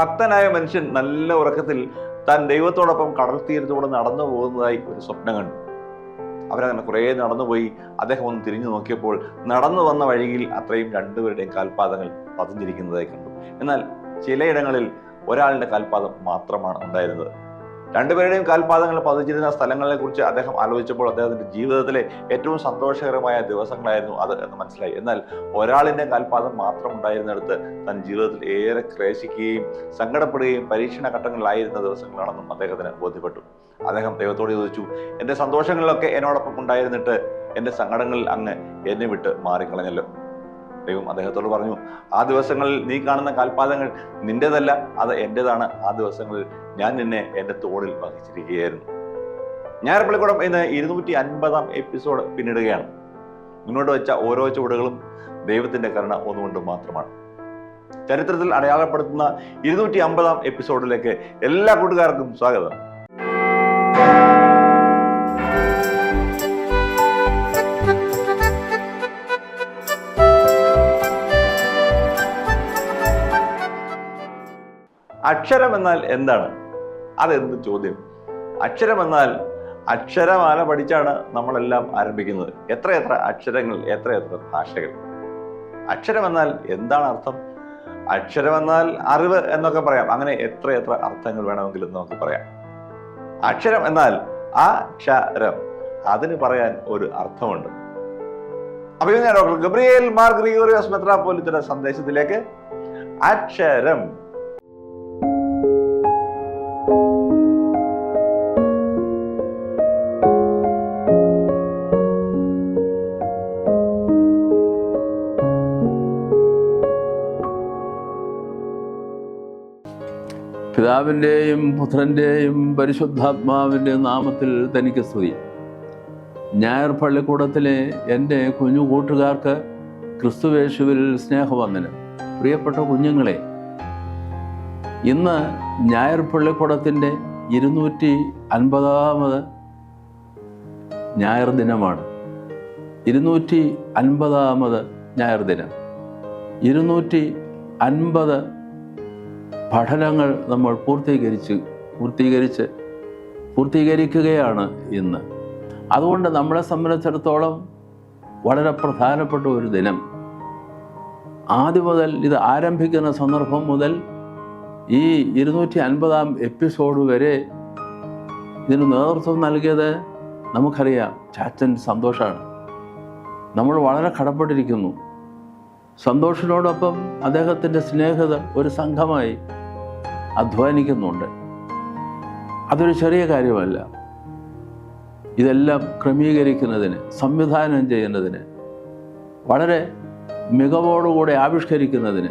ഭക്തനായ മനുഷ്യൻ നല്ല ഉറക്കത്തിൽ താൻ ദൈവത്തോടൊപ്പം കടൽ തീരത്തോടെ നടന്നു പോകുന്നതായി ഒരു സ്വപ്നം കണ്ടു. അവരങ്ങനെ കുറേ നടന്നുപോയി. അദ്ദേഹം ഒന്ന് തിരിഞ്ഞു നോക്കിയപ്പോൾ നടന്നു വന്ന വഴിയിൽ അത്രയും രണ്ടുപേരുടെയും കാൽപാദങ്ങൾ പതിഞ്ഞിരിക്കുന്നതായി കണ്ടു. എന്നാൽ ചിലയിടങ്ങളിൽ ഒരാളുടെ കാൽപാദം മാത്രമാണ് ഉണ്ടായിരുന്നത്. രണ്ടുപേരുടെയും കാൽപാദങ്ങൾ പതിച്ചിരുന്ന സ്ഥലങ്ങളെ കുറിച്ച് അദ്ദേഹം ആലോചിച്ചപ്പോൾ അദ്ദേഹത്തിന്റെ ജീവിതത്തിലെ ഏറ്റവും സന്തോഷകരമായ ദിവസങ്ങളായിരുന്നു അത് എന്ന് മനസ്സിലായി. എന്നാൽ ഒരാളിന്റെ കാൽപാദം മാത്രം ഉണ്ടായിരുന്നിടത്ത് തൻ ജീവിതത്തിൽ ഏറെ ക്ലേശിക്കുകയും സങ്കടപ്പെടുകയും പരീക്ഷണ ഘട്ടങ്ങളിലായിരുന്ന ദിവസങ്ങളാണെന്നും അദ്ദേഹത്തിന് ബോധ്യപ്പെട്ടു. അദ്ദേഹം ദൈവത്തോട് ചോദിച്ചു എന്റെ സന്തോഷങ്ങളിലൊക്കെ എന്നോടൊപ്പം ഉണ്ടായിരുന്നിട്ട് എന്റെ സങ്കടങ്ങളിൽ അങ്ങ് എന്നെ വിട്ട് മാറിക്കളഞ്ഞല്ലോ. ദൈവം അദ്ദേഹത്തോട് പറഞ്ഞു ആ ദിവസങ്ങളിൽ നീ കാണുന്ന കാൽപാദങ്ങൾ നിന്റേതല്ല അത് എന്റെതാണ് ആ ദിവസങ്ങളിൽ ഞാൻ നിന്നെ എന്റെ തോളിൽ വഹിച്ചിരിക്കുകയായിരുന്നു. ഞായറപ്പള്ളിക്കൂടം ഇന്ന് ഇരുന്നൂറ്റി അൻപതാം എപ്പിസോഡ് പിന്നിടുകയാണ്. മുന്നോട്ട് വെച്ച ഓരോ ചുവടുകളും ദൈവത്തിന്റെ കരുണ ഒന്നുകൊണ്ട് മാത്രമാണ്. ചരിത്രത്തിൽ അടയാളപ്പെടുത്തുന്ന ഇരുന്നൂറ്റി അമ്പതാം എപ്പിസോഡിലേക്ക് എല്ലാ കൂട്ടുകാർക്കും സ്വാഗതം. അക്ഷരം എന്നാൽ എന്താണ്? അതെന്ത് ചോദ്യം? അക്ഷരം എന്നാൽ അക്ഷരമാല പഠിച്ചാണ് നമ്മളെല്ലാം ആരംഭിക്കുന്നത്. എത്രയെത്ര അക്ഷരങ്ങൾ എത്രയെത്ര ഭാഷകൾ. അക്ഷരം എന്നാൽ എന്താണ് അർത്ഥം? അക്ഷരം എന്നാൽ അറിവ് എന്നൊക്കെ പറയാം. അങ്ങനെ എത്രയെത്ര അർത്ഥങ്ങൾ വേണമെങ്കിലും നമുക്ക് പറയാം. അക്ഷരം എന്നാൽ ആ ക്ഷരം അതിന് പറയാൻ ഒരു അർത്ഥമുണ്ട്. അപ്പൊ ഞാൻ ഡോക്ടർ ഗബ്രിയേൽ മാർ ഗ്രിഗോറിയോസ് സന്ദേശത്തിലേക്ക്. അക്ഷരം. പിതാവിന്റെയും പുത്രന്റെയും പരിശുദ്ധാത്മാവിന്റെയും നാമത്തിൽ തനിക്ക് സ്തുതി. ഞായർ പള്ളിക്കൂടത്തിലെ എന്റെ കുഞ്ഞു കൂട്ടുകാർക്ക് ക്രിസ്തുവേശുവിൽ സ്നേഹവന്ദനം. പ്രിയപ്പെട്ട കുഞ്ഞുങ്ങളെ ഇന്ന് ഞായർ പള്ളിക്കൂടത്തിന്റെ ഇരുന്നൂറ്റി അൻപതാമത് ഞായർ ദിനമാണ്. ഇരുന്നൂറ്റി അൻപതാമത് ഞായർ ദിനം. ഇരുന്നൂറ്റി അൻപത് പഠനങ്ങൾ നമ്മൾ പൂർത്തീകരിച്ച് പൂർത്തീകരിച്ച് പൂർത്തീകരിക്കുകയാണ് ഇന്ന്. അതുകൊണ്ട് നമ്മളെ സംബന്ധിച്ചിടത്തോളം വളരെ പ്രധാനപ്പെട്ട ഒരു ദിനം. ആദ്യം മുതൽ ഇത് ആരംഭിക്കുന്ന സന്ദർഭം മുതൽ ഈ ഇരുന്നൂറ്റി അൻപതാം എപ്പിസോഡ് വരെ ഇതിന് നേതൃത്വം നൽകിയത് നമുക്കറിയാം ചാച്ചൻ സന്തോഷമാണ് നമ്മൾ വളരെ കടപ്പെട്ടിരിക്കുന്നു. സന്തോഷിനോടൊപ്പം അദ്ദേഹത്തിന്റെ സ്നേഹിതർ ഒരു സംഘമായി അധ്വാനിക്കുന്നുണ്ട്. അതൊരു ചെറിയ കാര്യമല്ല. ഇതെല്ലാം ക്രമീകരിക്കുന്നതിന് സംവിധാനം ചെയ്യുന്നതിന് വളരെ മികവോടുകൂടെ ആവിഷ്കരിക്കുന്നതിന്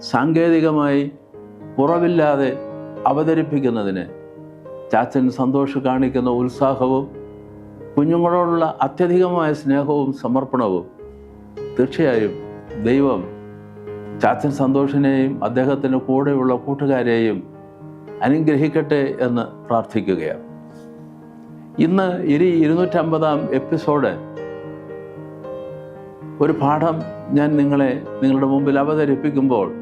സാങ്കേതികമായി കുറവില്ലാതെ അവതരിപ്പിക്കുന്നതിന് ചാച്ചൻ സന്തോഷ് കാണിക്കുന്ന ഉത്സാഹവും കുഞ്ഞുങ്ങളോടുള്ള അത്യധികമായ സ്നേഹവും സമർപ്പണവും തീർച്ചയായും ദൈവം ചാച്ചൻ സന്തോഷിനെയും അദ്ദേഹത്തിന്റെ കൂടെയുള്ള കൂട്ടുകാരെയും അനുഗ്രഹിക്കട്ടെ എന്ന് പ്രാർത്ഥിക്കുകയാണ്. ഇന്ന് ഇരി ഇരുന്നൂറ്റമ്പതാം എപ്പിസോഡ്. ഒരു പാഠം ഞാൻ നിങ്ങളെ നിങ്ങളുടെ മുമ്പിൽ അവതരിപ്പിക്കുമ്പോൾ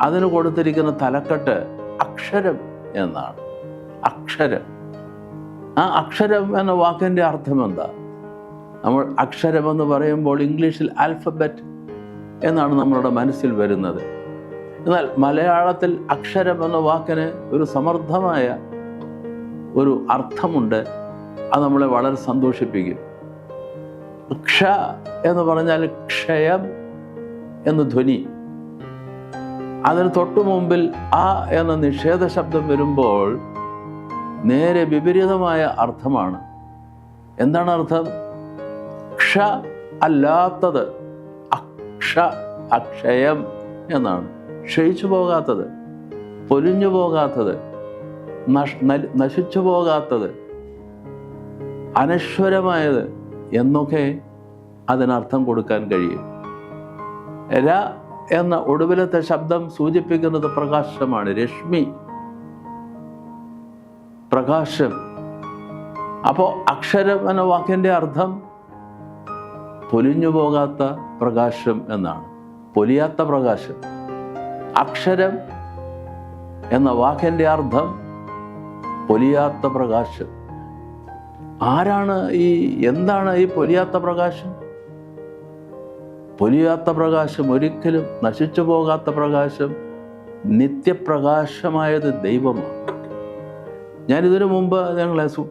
അതിന് കൊടുത്തിരിക്കുന്ന തലക്കെട്ട് അക്ഷരം എന്നാണ്. അക്ഷരം. ആ അക്ഷരം എന്ന വാക്കിന്റെ അർത്ഥം എന്താ നമ്മൾ അക്ഷരമെന്ന് പറയുമ്പോൾ ഇംഗ്ലീഷിൽ ആൽഫബറ്റ് എന്നാണ് നമ്മളുടെ മനസ്സിൽ വരുന്നത്. എന്നാൽ മലയാളത്തിൽ അക്ഷരം എന്ന വാക്കിന് ഒരു സമർത്ഥമായ ഒരു അർത്ഥമുണ്ട്. അത് നമ്മളെ വളരെ സന്തോഷിപ്പിക്കും. ക്ഷ എന്ന് പറഞ്ഞാൽ ക്ഷയം എന്ന് ധ്വനി. അതിന് തൊട്ടു മുമ്പിൽ ആ എന്ന നിഷേധ ശബ്ദം വരുമ്പോൾ നേരെ വിപരീതമായ അർത്ഥമാണ്. എന്താണ് അർത്ഥം? ക്ഷ അല്ലാത്തത്. അക്ഷ അക്ഷയം എന്നാണ്. ക്ഷയിച്ചു പോകാത്തത് പൊലിഞ്ഞു പോകാത്തത് നശിച്ചു പോകാത്തത് അനശ്വരമായത് എന്നൊക്കെ അതിനർത്ഥം കൊടുക്കാൻ കഴിയും. ര എന്ന ഒടുവിലത്തെ ശബ്ദം സൂചിപ്പിക്കുന്നത് പ്രകാശമാണ് രശ്മി. പ്രകാശം. അപ്പോൾ അക്ഷരം എന്ന വാക്കിന്റെ അർത്ഥം പൊലിഞ്ഞു പോകാത്ത പ്രകാശം എന്നാണ്. പൊലിയാത്ത പ്രകാശം. അക്ഷരം എന്ന വാക്കിന്റെ അർത്ഥം പൊലിയാത്ത പ്രകാശം. ആരാണ് ഈ എന്താണ് ഈ പൊലിയാത്ത പ്രകാശം? പൊലിയാത്ത പ്രകാശം ഒരിക്കലും നശിച്ചു പോകാത്ത പ്രകാശം നിത്യപ്രകാശമായത് ദൈവമാണ്. ഞാനിതിനു മുമ്പ് ഞങ്ങളെ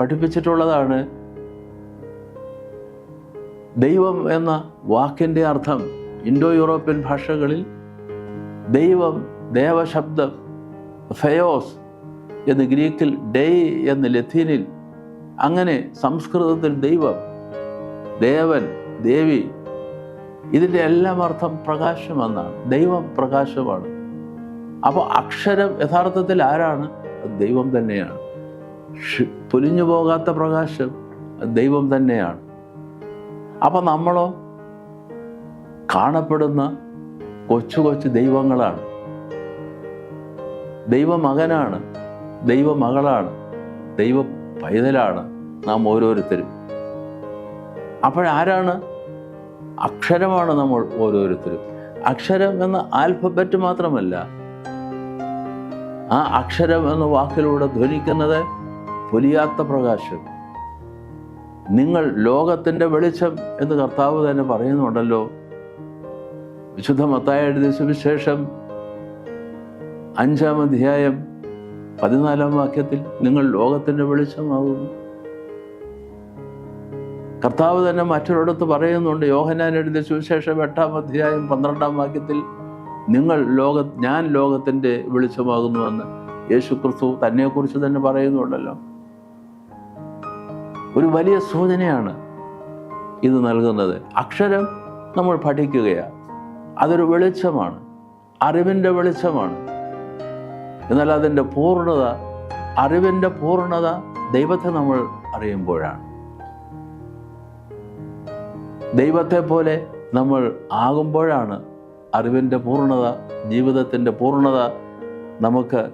പഠിപ്പിച്ചിട്ടുള്ളതാണ് ദൈവം എന്ന വാക്കിന്റെ അർത്ഥം ഇൻഡോ യൂറോപ്യൻ ഭാഷകളിൽ ദൈവം ദേവശബ്ദം ഫയോസ് എന്ന് ഗ്രീക്കിൽ ഡേ എന്ന് ലത്തീനിൽ അങ്ങനെ സംസ്കൃതത്തിൽ ദൈവം ദേവൻ ദേവി ഇതിന്റെ എല്ലാം അർത്ഥം പ്രകാശം എന്നാണ് ദൈവം പ്രകാശമാണ്. അപ്പോൾ അക്ഷരം യഥാർത്ഥത്തിൽ ആരാണ്? ദൈവം തന്നെയാണ്. പൊലിഞ്ഞു പോകാത്ത പ്രകാശം ദൈവം തന്നെയാണ്. അപ്പം നമ്മളോ കാണപ്പെടുന്ന കൊച്ചു കൊച്ചു ദൈവങ്ങളാണ്. ദൈവമകനാണ് ദൈവമകളാണ് ദൈവ പൈതലാണ് നാം ഓരോരുത്തരും. അപ്പോഴാരാണ്? അക്ഷരമാണ് നമ്മൾ ഓരോരുത്തരും. അക്ഷരം എന്ന ആൽഫബറ്റ് മാത്രമല്ല ആ അക്ഷരം എന്ന വാക്കിലൂടെ ധ്വനിക്കുന്നത് പൊലിയാത്ത പ്രകാശം. നിങ്ങൾ ലോകത്തിന്റെ വെളിച്ചം എന്ന് കർത്താവ് തന്നെ പറയുന്നുണ്ടല്ലോ. വിശുദ്ധ മത്തായ എഴുതിയ സുവിശേഷം അഞ്ചാം അധ്യായം പതിനാലാം വാക്യത്തിൽ നിങ്ങൾ ലോകത്തിന്റെ വെളിച്ചമാകുന്നു. കർത്താവ് തന്നെ മറ്റൊരിടത്ത് പറയുന്നുണ്ട് യോഹനാൻ എഴുതിയ സുവിശേഷം എട്ടാം അധ്യായം പന്ത്രണ്ടാം വാക്യത്തിൽ നിങ്ങൾ ലോക ഞാൻ ലോകത്തിന്റെ വെളിച്ചമാകുന്നുവെന്ന്. യേശു ക്രിസ്തു തന്നെക്കുറിച്ച് തന്നെ പറയുന്നുണ്ടല്ലോ. ഒരു വലിയ സൂചനയാണ് ഇത് നൽകുന്നത്. അക്ഷരം നമ്മൾ പഠിക്കുകയാണ്. അതൊരു വെളിച്ചമാണ്. അറിവിന്റെ വെളിച്ചമാണ്. എന്നാൽ അതിന്റെ പൂർണത അറിവിന്റെ പൂർണത ദൈവത്തെ നമ്മൾ അറിയുമ്പോഴാണ്. ദൈവത്തെ പോലെ നമ്മൾ ആകുമ്പോഴാണ് അറിവിന്റെ പൂർണത ജീവിതത്തിന്റെ പൂർണത നമുക്ക്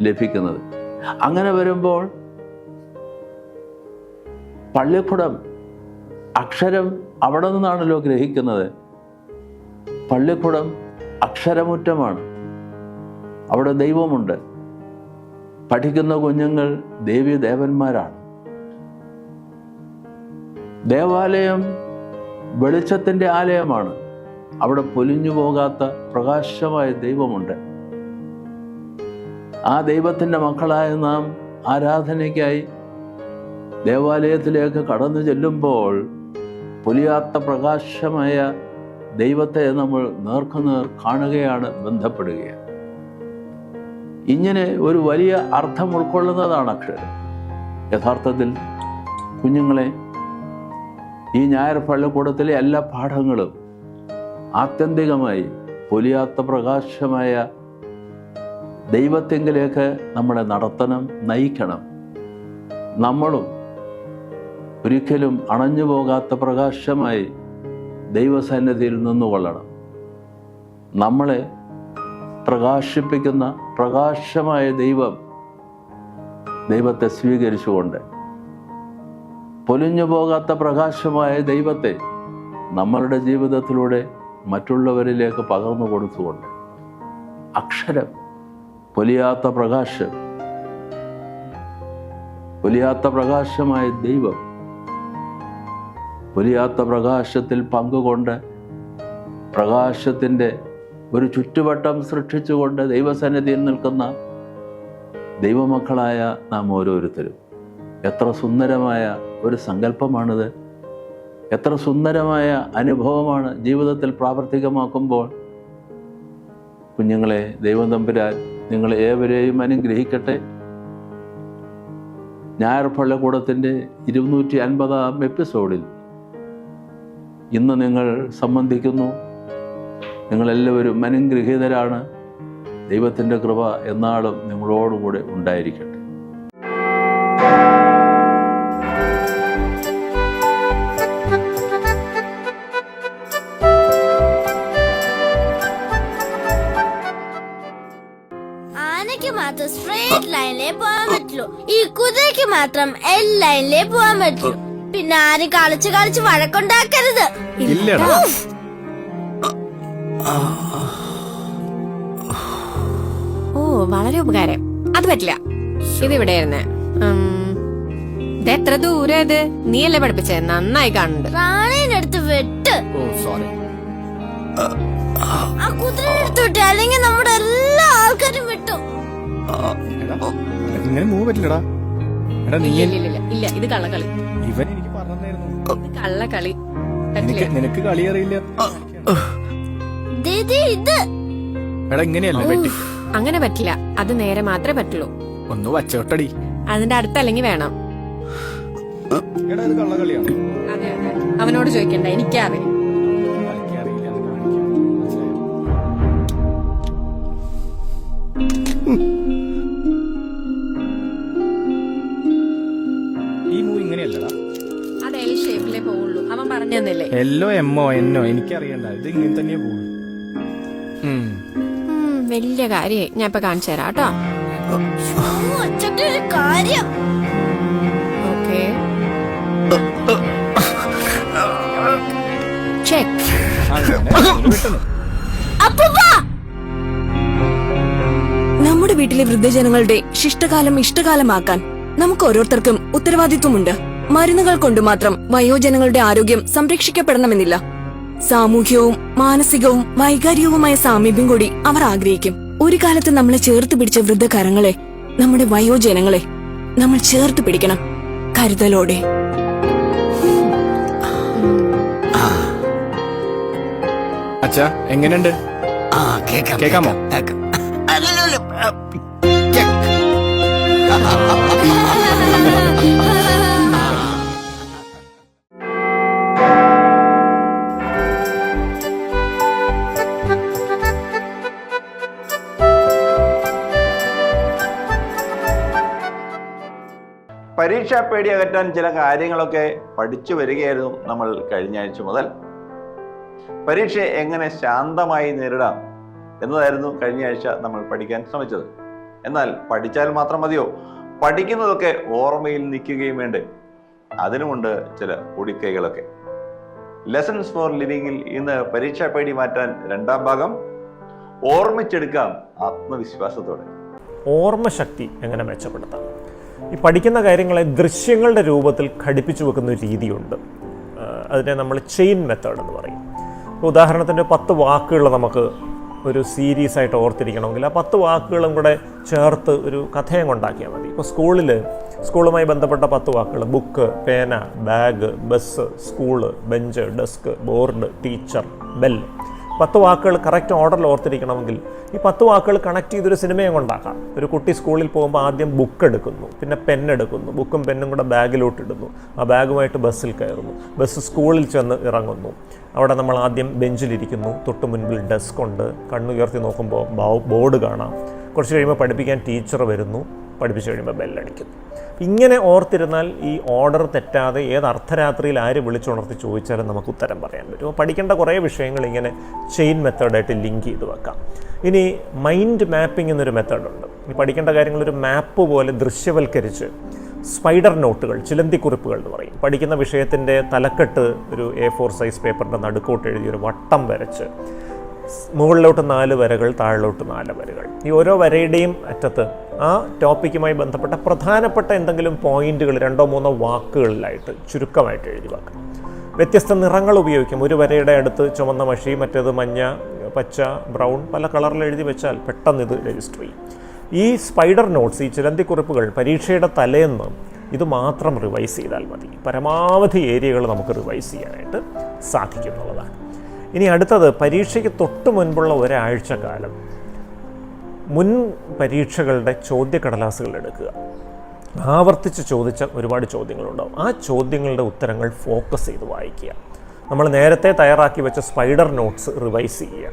ലഭിക്കുന്നത്. അങ്ങനെ വരുമ്പോൾ പള്ളിക്കുടം അക്ഷരം അവിടെ നിന്നാണല്ലോ ഗ്രഹിക്കുന്നത്. പള്ളിക്കുടം അക്ഷരമുറ്റമാണ്. അവിടെ ദൈവമുണ്ട്. പഠിക്കുന്ന കുഞ്ഞുങ്ങൾ ദേവി ദേവന്മാരാണ് ദേവാലയം വെളിച്ചത്തിന്റെ ആലയമാണ്. അവിടെ പൊലിഞ്ഞു പോകാത്ത പ്രകാശമായ ദൈവമുണ്ട്. ആ ദൈവത്തിന്റെ മക്കളായ നാം ആരാധനയ്ക്കായി ദേവാലയത്തിലേക്ക് കടന്നു ചെല്ലുമ്പോൾ പൊലിയാത്ത പ്രകാശമായ ദൈവത്തെ നമ്മൾ നേർക്കുനേർ കാണുകയാണ് ബന്ധപ്പെടുകയാണ്. ഇങ്ങനെ ഒരു വലിയ അർത്ഥം ഉൾക്കൊള്ളുന്നതാണ് അക്ഷരം. യഥാർത്ഥത്തിൽ കുഞ്ഞുങ്ങളെ ഈ ഞായർ പള്ളിക്കൂടത്തിലെ എല്ലാ പാഠങ്ങളും ആത്യന്തികമായി പൊലിയാത്ത പ്രകാശമായ ദൈവത്തെങ്കിലേക്ക് നമ്മുടെ നടത്തണം നയിക്കണം. നമ്മളും ഒരിക്കലും അണഞ്ഞു പോകാത്ത പ്രകാശമായി ദൈവസന്നിധിയിൽ നിന്നുകൊള്ളണം നമ്മളെ പ്രകാശിപ്പിക്കുന്ന പ്രകാശമായ ദൈവം ദൈവത്തെ സ്വീകരിച്ചുകൊണ്ട് പൊലിഞ്ഞു പോകാത്ത പ്രകാശമായ ദൈവത്തെ നമ്മളുടെ ജീവിതത്തിലൂടെ മറ്റുള്ളവരിലേക്ക് പകർന്നു കൊടുത്തുകൊണ്ട് അക്ഷരം പൊലിയാത്ത പ്രകാശം പൊലിയാത്ത പ്രകാശമായ ദൈവം പൊലിയാത്ത പ്രകാശത്തിൽ പങ്കുകൊണ്ട് പ്രകാശത്തിന്റെ ഒരു ചുറ്റുവട്ടം സൃഷ്ടിച്ചുകൊണ്ട് ദൈവസന്നിധിയിൽ നിൽക്കുന്ന ദൈവമക്കളായ നാം ഓരോരുത്തരും. എത്ര സുന്ദരമായ ഒരു സങ്കല്പമാണിത്. എത്ര സുന്ദരമായ അനുഭവമാണ് ജീവിതത്തിൽ പ്രാവർത്തികമാക്കുമ്പോൾ. കുഞ്ഞുങ്ങളെ ദൈവം തമ്പുരാൻ നിങ്ങൾ ഏവരെയും അനുഗ്രഹിക്കട്ടെ. ഞായർ പള്ളിക്കൂടത്തിന്റെ ഇരുന്നൂറ്റി അൻപതാം എപ്പിസോഡിൽ ഇന്ന് നിങ്ങൾ സംബന്ധിക്കുന്നു. നിങ്ങളെല്ലാവരും മനംഗൃഹീതരാണ് ദൈവത്തിന്റെ കൃപ എന്നാളും നിങ്ങളോടുകൂടെ ഉണ്ടായിരിക്കട്ടെ. മാത്രം ഈ കുതിരയ്ക്ക് മാത്രം എൽ ലൈനിലേ പോകാൻ പറ്റുള്ളൂ. പിന്നെ ആരും കളിച്ചു കളിച്ച് വഴക്കുണ്ടാക്കരുത്. ഓ ഓ വളരെ ഉപകാരം. അത് പറ്റില്ല. ഇത് ഇവിടെ ആയിരുന്നേ. ഇത് എത്ര ദൂരം ഇത്? നീയല്ലേ പഠിപ്പിച്ചേ? നന്നായി കാണുന്നുണ്ട്. റാണീന്റെ അടുത്ത് വെട്ട്. ഓ സോറി ആ വിട്ട്. അല്ലെങ്കിൽ നമ്മുടെ എല്ലാ ആൾക്കാരും വിട്ടു. ഇങ്ങനെ മൂവ് പറ്റില്ലടാ. ഇല്ല ഇത് കള്ളക്കളി. ഇവൻ എനിക്ക് കള്ളക്കളി. നിനക്ക് നിനക്ക് കളി അറിയില്ല. ദേ, ദേ, ഇത് എടാ ഇങ്ങനെയല്ല? വെട്ടി അങ്ങനെ പറ്റില്ല. അത് നേരെ മാത്രമേ പറ്റുള്ളൂ. ഒന്ന് വച്ചോട്ടടി. അതിന്റെ അടുത്തല്ലെങ്കിൽ വേണം. എടാ ഇത് കള്ളകളിയാണ് അതെ അതെ. അവനോട് ചോദിക്കണ്ട. എനിക്കറിയാം എല്ലോ എമ്മോ എന്നോ എനിക്കറിയണ്ട. ഇത് ഇങ്ങനെ തന്നെ പോകും വലിയ കാര്യായി ഞാൻ ഇപ്പൊ കാണിച്ചു തരാം കേട്ടോ. കാര്യം ഓക്കെ നമ്മുടെ വീട്ടിലെ വൃദ്ധജനങ്ങളുടെ ശിഷ്ടകാലം ഇഷ്ടകാലമാക്കാൻ നമുക്ക് ഓരോരുത്തർക്കും ഉത്തരവാദിത്വമുണ്ട്. മരുന്നുകൾ കൊണ്ട് മാത്രം വയോജനങ്ങളുടെ ആരോഗ്യം സംരക്ഷിക്കപ്പെടണമെന്നില്ല. സാമൂഹ്യവും മാനസികവും വൈകാരികവുമായ സാമീപ്യം കൂടി അവർ ആഗ്രഹിക്കും. ഒരു കാലത്ത് നമ്മളെ ചേർത്ത് പിടിച്ച വൃദ്ധകരങ്ങളെ നമ്മുടെ വയോജനങ്ങളെ നമ്മൾ ചേർത്ത് പിടിക്കണം. കരുതലോടെ. അച്ഛാ എങ്ങനെയുണ്ട്? ആ കേക്കാം കേക്കാമോ? കേക്കാം. അല്ലല്ലോ, പരീക്ഷാ പേടി അകറ്റാൻ ചില കാര്യങ്ങളൊക്കെ പഠിച്ചു വരികയായിരുന്നു നമ്മൾ കഴിഞ്ഞ ആഴ്ച മുതൽ. പരീക്ഷയെ എങ്ങനെ ശാന്തമായി നേരിടാം എന്നതായിരുന്നു കഴിഞ്ഞ ആഴ്ച നമ്മൾ പഠിക്കാൻ ശ്രമിച്ചത്. എന്നാൽ പഠിച്ചാൽ മാത്രം മതിയോ? പഠിക്കുന്നതൊക്കെ ഓർമ്മയിൽ നിൽക്കുകയും വേണ്ടേ? അതിനുമുണ്ട് ചില പൊടിക്കൈകളൊക്കെ. ലെസൺസ് ഫോർ ലിവിങ്ങിൽ ഇന്ന് പരീക്ഷാ പേടി മാറ്റാൻ രണ്ടാം ഭാഗം. ഓർമ്മിച്ചെടുക്കാം ആത്മവിശ്വാസത്തോടെ. ഓർമ്മശക്തി എങ്ങനെ മെച്ചപ്പെടുത്താം? ഈ പഠിക്കുന്ന കാര്യങ്ങളെ ദൃശ്യങ്ങളുടെ രൂപത്തിൽ ഘടിപ്പിച്ചു വെക്കുന്ന ഒരു രീതിയുണ്ട്. അതിനെ നമ്മൾ ചെയിൻ മെത്തേഡ് എന്ന് പറയും. ഉദാഹരണത്തിന് പത്ത് വാക്കുകൾ നമുക്ക് ഒരു സീരീസ് ആയിട്ട് ഓർത്തിരിക്കണമെങ്കിൽ ആ പത്ത് വാക്കുകളും കൂടെ ചേർത്ത് ഒരു കഥയും കൊണ്ടാക്കിയാൽ മതി. ഇപ്പോൾ സ്കൂളിൽ സ്കൂളുമായി ബന്ധപ്പെട്ട പത്ത് വാക്കുകൾ ബുക്ക് പേന bag bus school bench desk board teacher bell. പത്ത് വാക്കുകൾ കറക്റ്റ് ഓർഡറിൽ ഓർത്തിരിക്കണമെങ്കിൽ ഈ പത്ത് വാക്കുകൾ കണക്ട് ചെയ്തൊരു സിനിമയും കൊണ്ടാക്കാം ഒരു കുട്ടി സ്കൂളിൽ പോകുമ്പോൾ ആദ്യം ബുക്ക് എടുക്കുന്നു പിന്നെ പെൻ എടുക്കുന്നു ബുക്കും പെന്നും കൂടെ ബാഗിലോട്ടിടുന്നു ആ ബാഗുമായിട്ട് ബസ്സിൽ കയറുന്നു. ബസ് സ്കൂളിൽ ചെന്ന് ഇറങ്ങുന്നു. അവിടെ നമ്മൾ ആദ്യം ബെഞ്ചിലിരിക്കുന്നു തൊട്ട് മുൻപിൽ ഡെസ്ക് ഉണ്ട്. കണ്ണുയർത്തി നോക്കുമ്പോൾ ബോർഡ് കാണാം. കുറച്ച് കഴിയുമ്പോൾ പഠിപ്പിക്കാൻ ടീച്ചർ വരുന്നു. പഠിപ്പിച്ച് കഴിയുമ്പോൾ ബെല്ലടിക്കുന്നു ഇങ്ങനെ ഓർത്തിരുന്നാൽ ഈ ഓർഡർ തെറ്റാതെ ഏത് അർദ്ധരാത്രിയിൽ ആര് വിളിച്ചുണർത്തി ചോദിച്ചാലും നമുക്ക് ഉത്തരം പറയാൻ പറ്റും. അപ്പോൾ പഠിക്കേണ്ട കുറേ വിഷയങ്ങൾ ഇങ്ങനെ ചെയിൻ മെത്തേഡായിട്ട് ലിങ്ക് ചെയ്ത് വെക്കാം. ഇനി മൈൻഡ് മാപ്പിംഗ് എന്നൊരു മെത്തേഡുണ്ട്. ഈ പഠിക്കേണ്ട കാര്യങ്ങൾ ഒരു മാപ്പ് പോലെ ദൃശ്യവൽക്കരിച്ച് സ്പൈഡർ നോട്ടുകൾ ചിലന്തിക്കുറിപ്പുകൾ എന്ന് പറയും. പഠിക്കുന്ന വിഷയത്തിന്റെ തലക്കെട്ട് ഒരു എ ഫോർ സൈസ് പേപ്പറിന്റെ നടുക്കോട്ട് എഴുതി ഒരു വട്ടം വരച്ച് മുകളിലോട്ട് നാല് വരകൾ താഴിലോട്ട് നാല് വരകൾ. ഈ ഓരോ വരയുടെയും അറ്റത്ത് ആ ടോപ്പിക്കുമായി ബന്ധപ്പെട്ട പ്രധാനപ്പെട്ട എന്തെങ്കിലും പോയിന്റുകൾ രണ്ടോ മൂന്നോ വാക്കുകളിലായിട്ട് ചുരുക്കമായിട്ട് എഴുതി വെക്കാം. വ്യത്യസ്ത നിറങ്ങൾ ഉപയോഗിക്കും. ഒരു വരയുടെ അടുത്ത് ചുമന്ന മഷി മറ്റേത് മഞ്ഞ പച്ച ബ്രൗൺ പല കളറിൽ എഴുതി വെച്ചാൽ പെട്ടെന്ന് ഇത് രജിസ്റ്റർ ചെയ്യും. ഈ സ്പൈഡർ നോട്ട്സ് ഈ ചിലന്തിക്കുറിപ്പുകൾ പരീക്ഷയുടെ തലേന്ന് ഇത് മാത്രം റിവൈസ് ചെയ്താൽ മതി. പരമാവധി ഏരിയകൾ നമുക്ക് റിവൈസ് ചെയ്യാനായിട്ട് സാധിക്കുന്നുള്ളതാണ് ഇനി അടുത്തത് പരീക്ഷയ്ക്ക് തൊട്ട് മുൻപുള്ള ഒരാഴ്ച കാലം. മുൻ പരീക്ഷകളുടെ ചോദ്യക്കടലാസുകൾ എടുക്കുക. ആവർത്തിച്ച് ചോദിച്ച ഒരുപാട് ചോദ്യങ്ങളുണ്ടാവും. ആ ചോദ്യങ്ങളുടെ ഉത്തരങ്ങൾ ഫോക്കസ് ചെയ്ത് വായിക്കുക. നമ്മൾ നേരത്തെ തയ്യാറാക്കി വെച്ച സ്പൈഡർ നോട്ട്സ് റിവൈസ് ചെയ്യുക.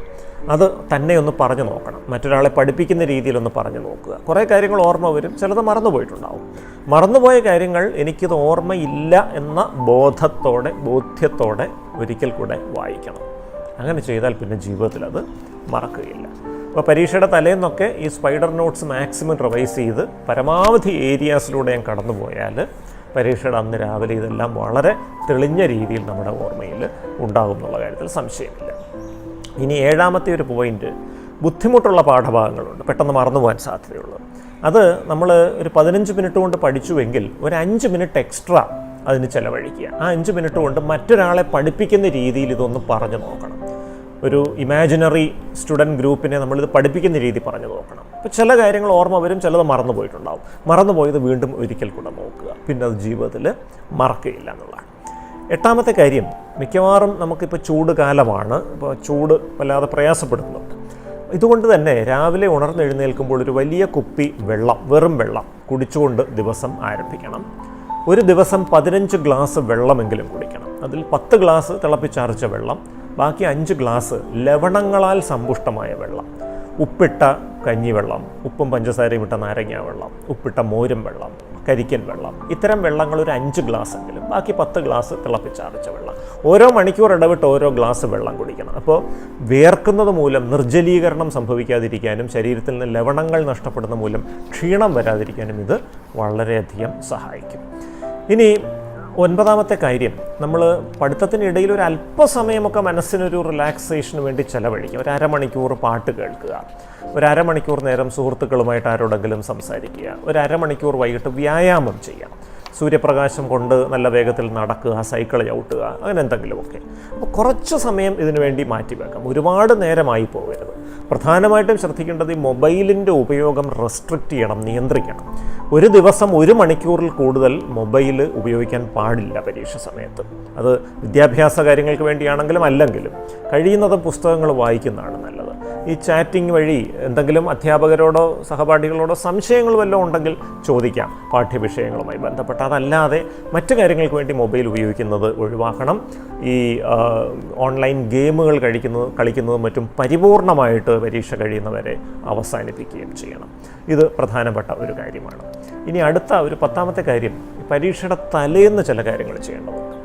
അത് തന്നെ ഒന്ന് പറഞ്ഞു നോക്കണം. മറ്റൊരാളെ പഠിപ്പിക്കുന്ന രീതിയിലൊന്ന് പറഞ്ഞു നോക്കുക. കുറേ കാര്യങ്ങൾ ഓർമ്മ വരും. ചിലത് മറന്നുപോയിട്ടുണ്ടാവും മറന്നുപോയ കാര്യങ്ങൾ എനിക്കിത് ഓർമ്മയില്ല എന്ന ബോധത്തോടെ ബോധ്യത്തോടെ ഒരിക്കൽ കൂടെ വായിക്കണം. അങ്ങനെ ചെയ്താൽ പിന്നെ ജീവിതത്തിൽ അത് മറക്കുകയില്ല. അപ്പോൾ പരീക്ഷയുടെ തലേന്നൊക്കെ ഈ സ്പൈഡർ നോട്ട്സ് മാക്സിമം റിവൈസ് ചെയ്ത് പരമാവധി ഏരിയാസിലൂടെ ഞാൻ കടന്നു പോയാൽ പരീക്ഷയുടെ അന്ന് രാവിലെ ഇതെല്ലാം വളരെ തെളിഞ്ഞ രീതിയിൽ നമ്മുടെ ഓർമ്മയിൽ ഉണ്ടാകും എന്നുള്ള കാര്യത്തിൽ സംശയമില്ല. ഇനി ഏഴാമത്തെ ഒരു പോയിന്റ് ബുദ്ധിമുട്ടുള്ള പാഠഭാഗങ്ങളുണ്ട്. പെട്ടെന്ന് മറന്നു പോകാൻ സാധ്യതയുള്ളത് അത് നമ്മൾ ഒരു പതിനഞ്ച് മിനിറ്റ് കൊണ്ട് പഠിച്ചുവെങ്കിൽ ഒരു അഞ്ച് മിനിറ്റ് എക്സ്ട്രാ അതിന് ചിലവഴിക്കുക. ആ അഞ്ച് മിനിറ്റ് കൊണ്ട് മറ്റൊരാളെ പഠിപ്പിക്കുന്ന രീതിയിൽ ഇതൊന്ന് പറഞ്ഞു നോക്കണം. ഒരു ഇമാജിനറി സ്റ്റുഡന്റ് ഗ്രൂപ്പിനെ നമ്മളിത് പഠിപ്പിക്കുന്ന രീതി പറഞ്ഞു നോക്കണം. അപ്പോൾ ചില കാര്യങ്ങൾ ഓർമ്മ വരും ചിലത് മറന്നു പോയിട്ടുണ്ടാവും. മറന്നു പോയത് വീണ്ടും ഒരിക്കൽ കൂടെ നോക്കുക. പിന്നെ അത് ജീവിതത്തിൽ മറക്കുകയില്ല എന്നുള്ളതാണ്. എട്ടാമത്തെ കാര്യം മിക്കവാറും നമുക്കിപ്പോൾ ചൂട് കാലമാണ്. ഇപ്പോൾ ചൂട് വല്ലാതെ പ്രയാസപ്പെടുന്നുണ്ട്. ഇതുകൊണ്ട് തന്നെ രാവിലെ ഉണർന്നെഴുന്നേൽക്കുമ്പോൾ ഒരു വലിയ കുപ്പി വെള്ളം വെറും വെള്ളം കുടിച്ചുകൊണ്ട് ദിവസം ആരംഭിക്കണം. ഒരു ദിവസം പതിനഞ്ച് ഗ്ലാസ് വെള്ളമെങ്കിലും കുടിക്കണം. അതിൽ പത്ത് ഗ്ലാസ് തിളപ്പിച്ചാർച്ച വെള്ളം ബാക്കി അഞ്ച് ഗ്ലാസ് ലവണങ്ങളാൽ സമ്പുഷ്ടമായ വെള്ളം. ഉപ്പിട്ട കഞ്ഞിവെള്ളം ഉപ്പും പഞ്ചസാരയും ഇട്ട നാരങ്ങ വെള്ളം ഉപ്പിട്ട മോരും വെള്ളം കരിക്കൻ വെള്ളം. ഇത്തരം വെള്ളങ്ങൾ ഒരു അഞ്ച് ഗ്ലാസ് എങ്കിലും ബാക്കി പത്ത് ഗ്ലാസ് തിളപ്പിച്ചാറിച്ച വെള്ളം. ഓരോ മണിക്കൂർ ഇടവിട്ട് ഓരോ ഗ്ലാസ് വെള്ളം കുടിക്കണം. അപ്പോൾ വേർക്കുന്നത് മൂലം നിർജലീകരണം സംഭവിക്കാതിരിക്കാനും ശരീരത്തിൽ നിന്ന് ലവണങ്ങൾ നഷ്ടപ്പെടുന്ന മൂലം ക്ഷീണം വരാതിരിക്കാനും ഇത് വളരെയധികം സഹായിക്കും. ഇനി ഒൻപതാമത്തെ കാര്യം. നമ്മൾ പഠിത്തത്തിനിടയിൽ ഒരു അല്പസമയമൊക്കെ മനസ്സിനൊരു റിലാക്സേഷന് വേണ്ടി ചെലവഴിക്കുക. ഒരു അരമണിക്കൂർ പാട്ട് കേൾക്കുക. ഒരു അരമണിക്കൂർ നേരം സുഹൃത്തുക്കളുമായിട്ട് ആരോടെങ്കിലും സംസാരിക്കുക. ഒരു അരമണിക്കൂർ വൈകിട്ട് വ്യായാമം ചെയ്യാം സൂര്യപ്രകാശം കൊണ്ട് നല്ല വേഗത്തിൽ നടക്കുക സൈക്കിൾ ചവിട്ടുക അങ്ങനെ എന്തെങ്കിലുമൊക്കെ. അപ്പോൾ കുറച്ച് സമയം ഇതിനു വേണ്ടി മാറ്റിവെക്കാം ഒരുപാട് നേരമായി പോകരുത്. പ്രധാനമായിട്ടും ശ്രദ്ധിക്കേണ്ടത് ഈ മൊബൈലിന്റെ ഉപയോഗം റെസ്ട്രിക്റ്റ് ചെയ്യണം നിയന്ത്രിക്കണം. ഒരു ദിവസം ഒരു മണിക്കൂറിൽ കൂടുതൽ മൊബൈൽ ഉപയോഗിക്കാൻ പാടില്ല പരീക്ഷ സമയത്ത്. അത് വിദ്യാഭ്യാസ കാര്യങ്ങൾക്ക് വേണ്ടിയാണെങ്കിലും അല്ലെങ്കിലും കഴിയുന്നതും പുസ്തകങ്ങൾ വായിക്കുന്നതാണ് നല്ലത്. ഈ ചാറ്റിംഗ് വഴി എന്തെങ്കിലും അധ്യാപകരോടോ സഹപാഠികളോടോ സംശയങ്ങൾ വല്ലതും ഉണ്ടെങ്കിൽ ചോദിക്കാം. പാഠ്യവിഷയങ്ങളുമായി ബന്ധപ്പെട്ട്. അതല്ലാതെ മറ്റു കാര്യങ്ങൾക്ക് വേണ്ടി മൊബൈൽ ഉപയോഗിക്കുന്നത് ഒഴിവാക്കണം. ഈ ഓൺലൈൻ ഗെയിമുകൾ കഴിക്കുന്നത് കളിക്കുന്നതും മറ്റും പരിപൂർണമായിട്ട് പരീക്ഷ കഴിയുന്നവരെ അവസാനിപ്പിക്കുകയും ചെയ്യണം. ഇത് പ്രധാനപ്പെട്ട ഒരു കാര്യമാണ്. ഇനി അടുത്ത ഒരു പത്താമത്തെ കാര്യം പരീക്ഷയുടെ തലേന്ന് ചില കാര്യങ്ങൾ ചെയ്യേണ്ടതുണ്ട്.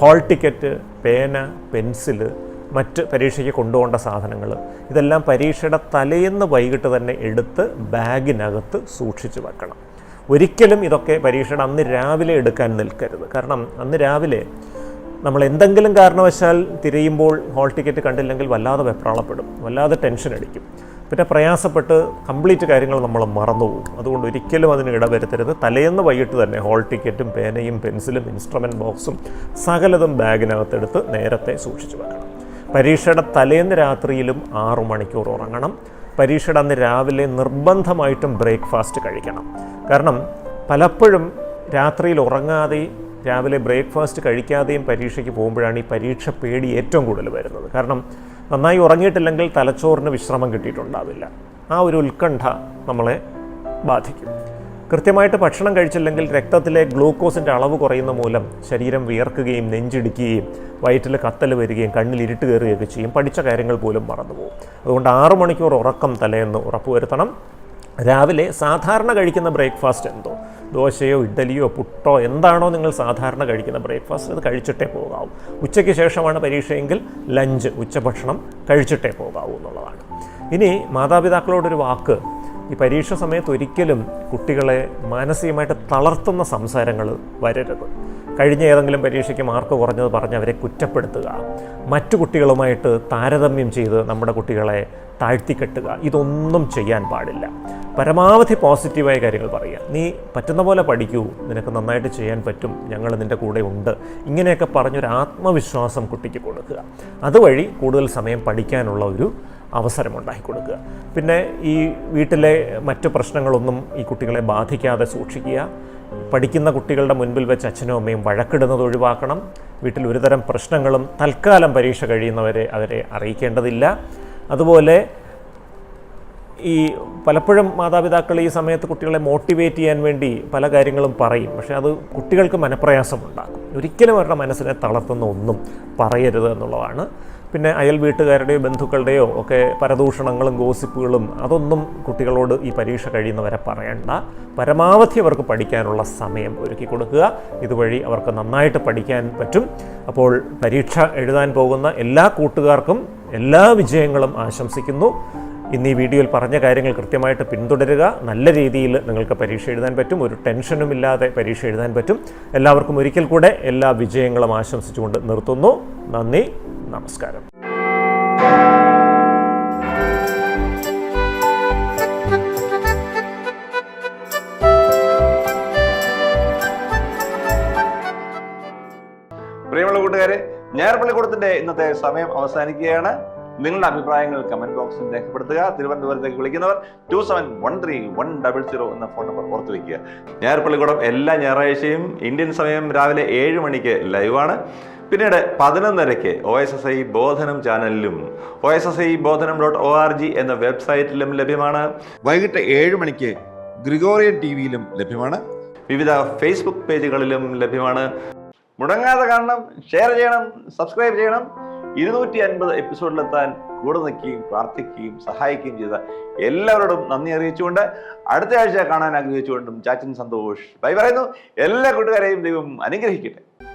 ഹാൾ ടിക്കറ്റ് പേന പെൻസിൽ മറ്റ് പരീക്ഷയ്ക്ക് കൊണ്ടുപോകേണ്ട സാധനങ്ങൾ. ഇതെല്ലാം പരീക്ഷയുടെ തലേന്ന് വൈകിട്ട് തന്നെ എടുത്ത് ബാഗിനകത്ത് സൂക്ഷിച്ച് വെക്കണം. ഒരിക്കലും ഇതൊക്കെ പരീക്ഷയുടെ അന്ന് രാവിലെ എടുക്കാൻ നിൽക്കരുത്. കാരണം അന്ന് രാവിലെ നമ്മൾ എന്തെങ്കിലും കാരണവശാൽ തിരയുമ്പോൾ ഹോൾ ടിക്കറ്റ് കണ്ടില്ലെങ്കിൽ വല്ലാതെ വെപ്രാളപ്പെടും. വല്ലാതെ ടെൻഷൻ അടിക്കും. പിന്നെ പ്രയാസപ്പെട്ട് കംപ്ലീറ്റ് കാര്യങ്ങൾ നമ്മൾ മറന്നുപോകും അതുകൊണ്ട് ഒരിക്കലും അതിന് ഇടവരുത്തരുത്. തലേന്ന് വൈകിട്ട് തന്നെ ഹോൾ ടിക്കറ്റും പേനയും പെൻസിലും ഇൻസ്ട്രുമെന്റ് ബോക്സും സകലതും ബാഗിനകത്തെടുത്ത് നേരത്തെ സൂക്ഷിച്ചു വെക്കണം. പരീക്ഷയുടെ തലേന്ന് രാത്രിയിലും ആറു മണിക്കൂർ ഉറങ്ങണം. പരീക്ഷയുടെ അന്ന് രാവിലെ നിർബന്ധമായിട്ടും ബ്രേക്ക്ഫാസ്റ്റ് കഴിക്കണം. കാരണം പലപ്പോഴും രാത്രിയിൽ ഉറങ്ങാതെ രാവിലെ ബ്രേക്ക്ഫാസ്റ്റ് കഴിക്കാതെയും പരീക്ഷയ്ക്ക് പോകുമ്പോഴാണ് ഈ പരീക്ഷ പേടി ഏറ്റവും കൂടുതൽ വരുന്നത്. കാരണം നന്നായി ഉറങ്ങിയിട്ടില്ലെങ്കിൽ തലച്ചോറിന് വിശ്രമം കിട്ടിയിട്ടുണ്ടാവില്ല. ആ ഒരു ഉത്കണ്ഠ നമ്മളെ ബാധിക്കും. കൃത്യമായിട്ട് ഭക്ഷണം കഴിച്ചില്ലെങ്കിൽ രക്തത്തിലെ ഗ്ലൂക്കോസിന്റെ അളവ് കുറയുന്ന മൂലം ശരീരം വിയർക്കുകയും നെഞ്ചിടിക്കുകയും വയറ്റിൽ കത്തൽ വരികയും കണ്ണിൽ ഇരുട്ട് കയറുകയൊക്കെ ചെയ്യും. പഠിച്ച കാര്യങ്ങൾ പോലും മറന്നുപോകും. അതുകൊണ്ട് ആറു മണിക്കൂർ ഉറക്കം തലേന്ന് ഉറപ്പുവരുത്തണം. രാവിലെ സാധാരണ കഴിക്കുന്ന ബ്രേക്ക്ഫാസ്റ്റ് എന്തോ? ദോശയോ ഇഡ്ഡലിയോ പുട്ടോ എന്താണോ നിങ്ങൾ സാധാരണ കഴിക്കുന്ന ബ്രേക്ക്ഫാസ്റ്റ്? അത് കഴിച്ചിട്ടേ പോകാവൂ. ഉച്ചയ്ക്ക് ശേഷമാണ് പരീക്ഷയെങ്കിൽ ലഞ്ച് ഉച്ചഭക്ഷണം കഴിച്ചിട്ടേ പോകാവൂ എന്നുള്ളതാണ്. ഇനി മാതാപിതാക്കളോടൊരു വാക്ക്. ഈ പരീക്ഷ സമയത്ത് ഒരിക്കലും കുട്ടികളെ മാനസികമായിട്ട് തളർത്തുന്ന സംസാരങ്ങൾ വരരുത്. കഴിഞ്ഞ ഏതെങ്കിലും പരീക്ഷയ്ക്ക് മാർക്ക് കുറഞ്ഞത് പറഞ്ഞ് അവരെ കുറ്റപ്പെടുത്തുക. മറ്റു കുട്ടികളുമായിട്ട് താരതമ്യം ചെയ്ത് നമ്മുടെ കുട്ടികളെ താഴ്ത്തിക്കെട്ടുക. ഇതൊന്നും ചെയ്യാൻ പാടില്ല. പരമാവധി പോസിറ്റീവായ കാര്യങ്ങൾ പറയുക. നീ പറ്റുന്ന പോലെ പഠിക്കൂ. നിനക്ക് നന്നായിട്ട് ചെയ്യാൻ പറ്റും. ഞങ്ങൾ നിന്റെ കൂടെ ഉണ്ട്. ഇങ്ങനെയൊക്കെ പറഞ്ഞൊരു ആത്മവിശ്വാസം കുട്ടിക്ക് കൊടുക്കുക. അതുവഴി കൂടുതൽ സമയം പഠിക്കാനുള്ള ഒരു അവസരമുണ്ടാക്കി കൊടുക്കുക. പിന്നെ ഈ വീട്ടിലെ മറ്റു പ്രശ്നങ്ങളൊന്നും ഈ കുട്ടികളെ ബാധിക്കാതെ സൂക്ഷിക്കുക. പഠിക്കുന്ന കുട്ടികളുടെ മുൻപിൽ വെച്ച് അച്ഛനും അമ്മയും വഴക്കിടുന്നത് ഒഴിവാക്കണം. വീട്ടിൽ ഒരുതരം പ്രശ്നങ്ങളും തൽക്കാലം പരീക്ഷ കഴിയുന്നവരെ അവരെ അറിയിക്കേണ്ടതില്ല. അതുപോലെ ഈ പലപ്പോഴും മാതാപിതാക്കൾ ഈ സമയത്ത് കുട്ടികളെ മോട്ടിവേറ്റ് ചെയ്യാൻ വേണ്ടി പല കാര്യങ്ങളും പറയും. പക്ഷേ അത് കുട്ടികൾക്ക് മനപ്രയാസമുണ്ടാക്കും ഒരിക്കലും അവരുടെ മനസ്സിനെ തളർത്തുന്ന ഒന്നും പറയരുത് എന്നുള്ളതാണ്. പിന്നെ അയൽ വീട്ടുകാരുടെയോ ബന്ധുക്കളുടെയോ ഒക്കെ പരദൂഷണങ്ങളും ഗോസിപ്പുകളും അതൊന്നും കുട്ടികളോട് ഈ പരീക്ഷ കഴിയുന്നവരെ പറയണ്ട. പരമാവധി അവർക്ക് പഠിക്കാനുള്ള സമയം ഒരുക്കി കൊടുക്കുക. ഇതുവഴി അവർക്ക് നന്നായിട്ട് പഠിക്കാൻ പറ്റും. അപ്പോൾ പരീക്ഷ എഴുതാൻ പോകുന്ന എല്ലാ കൂട്ടുകാർക്കും എല്ലാ വിജയങ്ങളും ആശംസിക്കുന്നു. ഇന്ന് ഈ വീഡിയോയിൽ പറഞ്ഞ കാര്യങ്ങൾ കൃത്യമായിട്ട് പിന്തുടരുക. നല്ല രീതിയിൽ നിങ്ങൾക്ക് പരീക്ഷ എഴുതാൻ പറ്റും. ഒരു ടെൻഷനും ഇല്ലാതെ പരീക്ഷ എഴുതാൻ പറ്റും. എല്ലാവർക്കും ഒരിക്കൽ കൂടെ എല്ലാ വിജയങ്ങളും ആശംസിച്ചുകൊണ്ട് നിർത്തുന്നു. നന്ദി. നമസ്കാരം. പ്രിയമുള്ള കൂട്ടുകാരെ ഞായർപ്പള്ളിക്കൂടത്തിന്റെ ഇന്നത്തെ സമയം അവസാനിക്കുകയാണ്. നിങ്ങളുടെ അഭിപ്രായങ്ങൾ കമന്റ് ബോക്സിൽ രേഖപ്പെടുത്തുക. തിരുവനന്തപുരത്തേക്ക് വിളിക്കുന്നവർ two seven one three one double zero എന്ന ഫോൺ നമ്പർ ഓർത്തു വയ്ക്കുക ഞായർപ്പള്ളിക്കൂടം എല്ലാ ഞായറാഴ്ചയും ഇന്ത്യൻ സമയം രാവിലെ ഏഴ് മണിക്ക് ലൈവാണ് പിന്നീട് പതിനൊന്നരയ്ക്ക് O S S I Bodhanam ചാനലിലും O S S I Bodhanam dot O R G എന്ന വെബ്സൈറ്റിലും ലഭ്യമാണ്. വൈകിട്ട് ഏഴ് മണിക്ക് ഗ്രിഗോറിയൻ ടി വിയിലും ലഭ്യമാണ്. വിവിധ ഫേസ്ബുക്ക് പേജുകളിലും ലഭ്യമാണ്. മുടങ്ങാതെ കാണണം ഷെയർ ചെയ്യണം സബ്സ്ക്രൈബ് ചെയ്യണം. ഇരുന്നൂറ്റി അൻപത് എപ്പിസോഡിലെത്താൻ കൂടെ നിൽക്കുകയും പ്രാർത്ഥിക്കുകയും സഹായിക്കുകയും ചെയ്ത എല്ലാവരോടും നന്ദി അറിയിച്ചുകൊണ്ട് അടുത്ത ആഴ്ച കാണാൻ ആഗ്രഹിച്ചുകൊണ്ടും ചാച്ചൻ സന്തോഷ്. ബൈ പറയുന്നു. എല്ലാ കൂട്ടുകാരെയും ദൈവം അനുഗ്രഹിക്കട്ടെ.